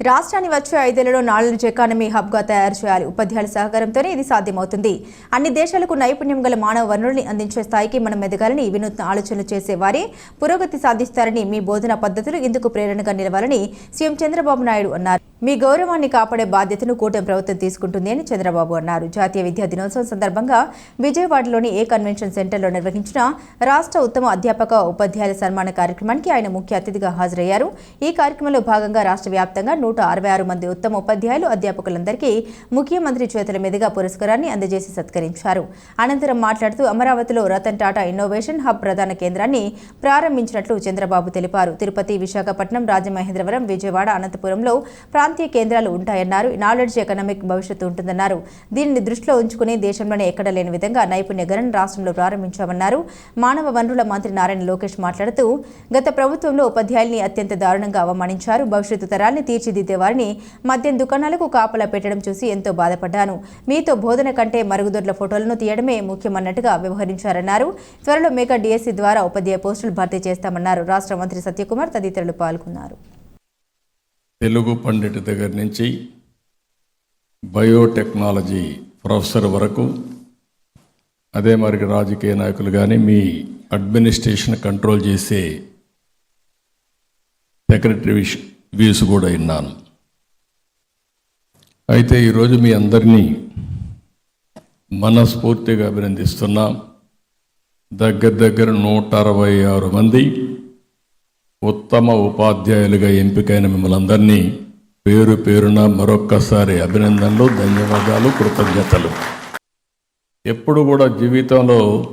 రాష్ట్రాన్ని వచ్చే ఐదేళ్ళలో knowledge economy హబ్గా తయారు చేయాలి. ఉపాధ్యాయుల సహకారంతోనే ఇది సాధ్యమవుతుంది. అన్ని దేశాలకు నైపుణ్యం గల మానవ వనరుల్ని అందించే స్థాయికి మనం ఎదగాలని వినూత్న ఆలోచనలు చేసేవారే పురోగతి సాధిస్తారని మీ బోధన పద్ధతులు ఇందుకు ప్రేరణగా నిలవాలని సీఎం చంద్రబాబు నాయుడు అన్నారు. మీ గౌరవాన్ని కాపాడే బాధ్యతను కూటమి ప్రభుత్వం తీసుకుంటుంది అని చంద్రబాబు అన్నారు. జాతీయ విద్యా దినోత్సవం సందర్భంగా విజయవాడలోని ఏ కన్వెన్షన్ సెంటర్లో నిర్వహించిన రాష్ట్ర ఉత్తమ అధ్యాపక ఉపాధ్యాయుల సన్మాన కార్యక్రమానికి ఆయన ముఖ్య అతిథిగా హాజరయ్యారు. ఈ కార్యక్రమంలో భాగంగా రాష్ట్ర వ్యాప్తంగా నూట అరవై ఆరు మంది ఉత్తమ ఉపాధ్యాయులు అధ్యాపకులందరికీ ముఖ్యమంత్రి చేతుల మీదుగా పురస్కారాన్ని అందజేసి సత్కరించారు. అనంతరం మాట్లాడుతూ అమరావతిలో రతన్ టాటా ఇన్నోవేషన్ హబ్ ప్రధాన కేంద్రాన్ని ప్రారంభించినట్లు చంద్రబాబు తెలిపారు. తిరుపతి విశాఖపట్నం రాజమహేంద్రవరం విజయవాడ అనంతపురంలో ప్రాంతీయ కేంద్రాలు ఉంటాయన్నారు. నాలెడ్జ్ ఎకనామిక్ భవిష్యత్తు ఉంటుందన్నారు. దీనిని దృష్టిలో ఉంచుకుని దేశంలోనే ఎక్కడ లేని విధంగా నైపుణ్య గణన రాష్ట్రంలో ప్రారంభించామన్నారు. మానవ వనరుల మంత్రి నారాయణ లోకేష్ మాట్లాడుతూ గత ప్రభుత్వంలో ఉపాధ్యాయుల్ని అత్యంత దారుణంగా అవమానించారు. భవిష్యత్తు తరాల్ని తీర్చిదిద్దే వారిని మద్యం దుకాణాలకు కాపలా పెట్టడం చూసి ఎంతో బాధపడ్డాను. మీతో బోధన కంటే మరుగుదొడ్ల ఫోటోలను తీయడమే ముఖ్యమన్నట్టుగా వ్యవహరించారన్నారు. త్వరలో మెగా డిఎస్సి ద్వారా ఉపాధ్యాయ పోస్టులు భర్తీ చేస్తామన్నారు. రాష్ట్ర మంత్రి సత్యకుమార్ తదితరులు పాల్గొన్నారు. తెలుగు పండిట్ దగ్గర నుంచి బయోటెక్నాలజీ ప్రొఫెసర్ వరకు అదే మరి రాజకీయ నాయకులు కానీ మీ అడ్మినిస్ట్రేషన్ కంట్రోల్ చేసే సెక్రటరీ విష్ వ్యూస్ కూడా విన్నాను. అయితే ఈరోజు మీ అందరినీ మనస్ఫూర్తిగా అభినందిస్తున్నాం. దగ్గర దగ్గర నూట అరవై ఆరు మంది ఉత్తమ ఉపాధ్యాయులుగా ఎంపికైన మిమ్మల్ని అందరినీ పేరు పేరున మరొక్కసారి అభినందనలు ధన్యవాదాలు కృతజ్ఞతలు. ఎప్పుడు కూడా జీవితంలో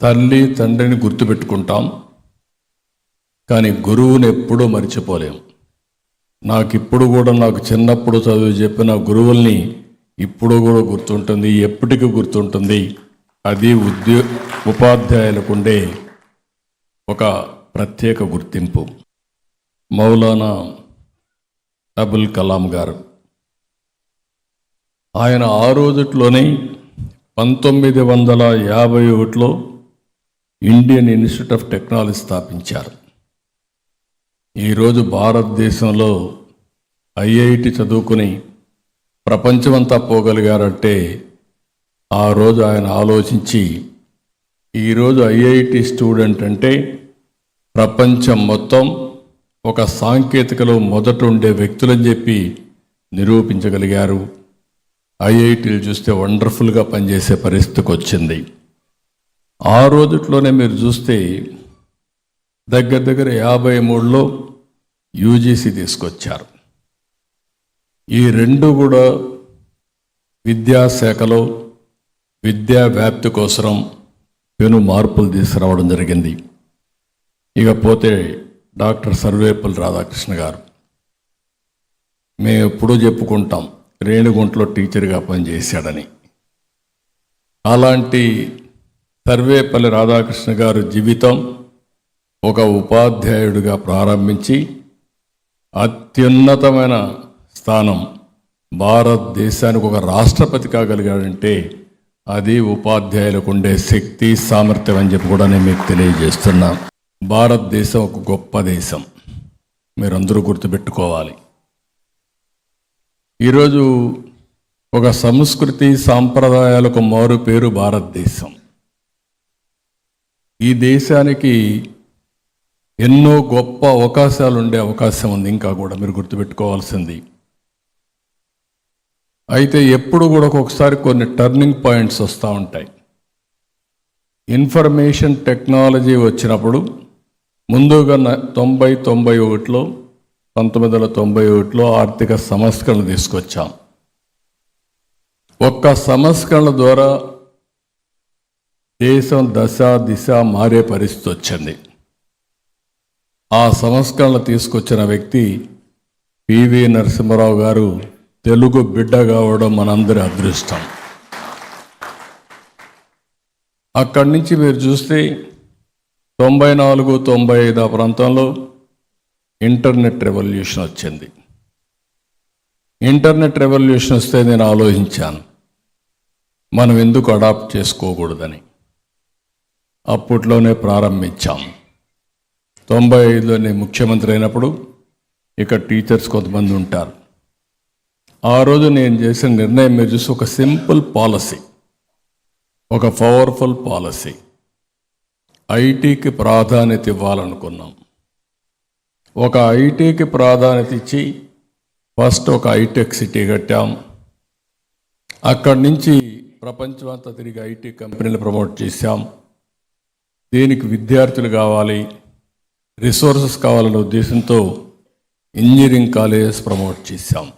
తల్లి తండ్రిని గుర్తుపెట్టుకుంటాం. కానీ గురువుని ఎప్పుడూ మర్చిపోలేం. నాకు ఇప్పుడు కూడా నాకు చిన్నప్పుడు చదువు చెప్పిన గురువుల్ని ఇప్పుడు కూడా గుర్తుంటుంది ఎప్పటికీ గుర్తుంటుంది. అది ఉద్యో ఉపాధ్యాయులకు ఉండే ఒక ప్రత్యేక గుర్తింపు. మౌలానా అబుల్ కలాం గారు. ఆయన ఆ రోజుట్లోనే పంతొమ్మిది వందల యాభై ఒకటిలో ఇండియన్ ఇన్స్టిట్యూట్ ఆఫ్ టెక్నాలజీ స్థాపించారు. ఈరోజు భారతదేశంలో ఐఐటి చదువుకుని ప్రపంచమంతా పోగలిగారంటే ఆ రోజు ఆయన ఆలోచించి ఈరోజు ఐఐటి స్టూడెంట్ అంటే ప్రపంచం మొత్తం ఒక సాంకేతికలో మొదట ఉండే వ్యక్తులని చెప్పి నిరూపించగలిగారు. ఐఐటీలు చూస్తే వండర్ఫుల్గా పనిచేసే పరిస్థితికి వచ్చింది ఆ రోజుట్లోనే మీరు చూస్తే దగ్గర దగ్గర యాభై మూడులో యూజీసీ తీసుకొచ్చారు. ఈ రెండు కూడా విద్యాశాఖలో విద్యా వ్యాప్తి కోసం పెను మార్పులు తీసుకురావడం జరిగింది. ఇకపోతే డాక్టర్ సర్వేపల్లి రాధాకృష్ణ గారు మేము ఎప్పుడూ చెప్పుకుంటాం రేణుగుంట్లో టీచర్గా పనిచేశాడని. అలాంటి సర్వేపల్లి రాధాకృష్ణ గారు జీవితం ఒక ఉపాధ్యాయుడిగా ప్రారంభించి అత్యున్నతమైన స్థానం భారతదేశానికి ఒక రాష్ట్రపతి కాగలిగాడంటే అది ఉపాధ్యాయులకు ఉండే శక్తి సామర్థ్యం అని చెప్పి కూడా నేను మీకు తెలియజేస్తున్నాను భారతదేశం ఒక గొప్ప దేశం. మీరందరూ గుర్తుపెట్టుకోవాలి. ఈరోజు ఒక సంస్కృతి సాంప్రదాయాలకు మారు పేరు భారతదేశం. ఈ దేశానికి ఎన్నో గొప్ప అవకాశాలు ఉండే అవకాశం ఉంది ఇంకా కూడా మీరు గుర్తుపెట్టుకోవాల్సింది. అయితే ఎప్పుడు కూడా ఒక్కొక్కసారి కొన్ని టర్నింగ్ పాయింట్స్ వస్తూ ఉంటాయి. ఇన్ఫర్మేషన్ టెక్నాలజీ వచ్చినప్పుడు ముందుగా న- తొంభై తొంభై ఒకటిలో పంతొమ్మిది వందల తొంభై ఒకటిలో ఆర్థిక సంస్కరణ తీసుకొచ్చాం. ఒక్క సంస్కరణ ద్వారా దేశం దశ దిశ మారే పరిస్థితి వచ్చింది. ఆ సంస్కరణ తీసుకొచ్చిన వ్యక్తి పివి నరసింహారావు గారు తెలుగు బిడ్డ కావడం మనందరి అదృష్టం. అక్కడి నుంచి మీరు చూస్తే తొంభై నాలుగు తొంభై ఐదు ఆ ప్రాంతంలో ఇంటర్నెట్ రెవల్యూషన్ వచ్చింది. ఇంటర్నెట్ రెవల్యూషన్ వస్తే నేను ఆలోచించాను మనం ఎందుకు అడాప్ట్ చేసుకోకూడదని. అప్పట్లోనే ప్రారంభించాం. తొంభై ఐదులో నేను ముఖ్యమంత్రి అయినప్పుడు ఇక్కడ టీచర్స్ కొంతమంది ఉంటారు. ఆ రోజు నేను చేసిన నిర్ణయం మీరు చూసి ఒక సింపుల్ పాలసీ ఒక పవర్ఫుల్ పాలసీ. ఐటీకి ప్రాధాన్యత ఇవ్వాలనుకున్నాం. ఒక ఐటీకి ప్రాధాన్యత ఇచ్చి ఫస్ట్ ఒక ఐటెక్ సిటీ కట్టాం. అక్కడి నుంచి ప్రపంచం అంతా తిరిగి ఐటీ కంపెనీలు ప్రమోట్ చేశాం. దీనికి విద్యార్థులు కావాలి రిసోర్సెస్ కావాలనే ఉద్దేశంతో ఇంజనీరింగ్ కాలేజెస్ ప్రమోట్ చేశాం.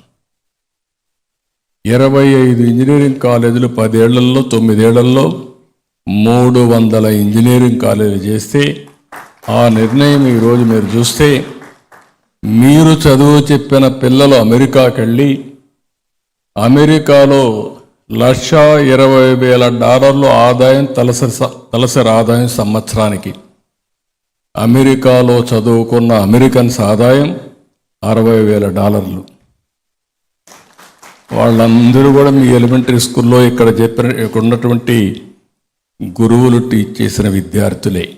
ఇరవై ఐదు ఇంజనీరింగ్ కాలేజీలు పదేళ్ళలో తొమ్మిదేళ్ళలో మూడు వందల ఇంజనీరింగ్ కాలేజీలు చేస్తే ఆ నిర్ణయం ఈరోజు మీరు చూస్తే మీరు చదువు చెప్పిన పిల్లలు అమెరికాకి వెళ్ళి అమెరికాలో లక్ష ఇరవై వేల డాలర్లు ఆదాయం తలసరి తలసరి ఆదాయం సంవత్సరానికి. అమెరికాలో చదువుకున్న అమెరికన్స్ ఆదాయం అరవై వేల డాలర్లు. వాళ్ళందరూ కూడా మీ ఎలిమెంటరీ స్కూల్లో ఇక్కడ చెప్పిన ఇక్కడ ఉన్నటువంటి గురువులు టీచ్ చేసిన విద్యార్థులే.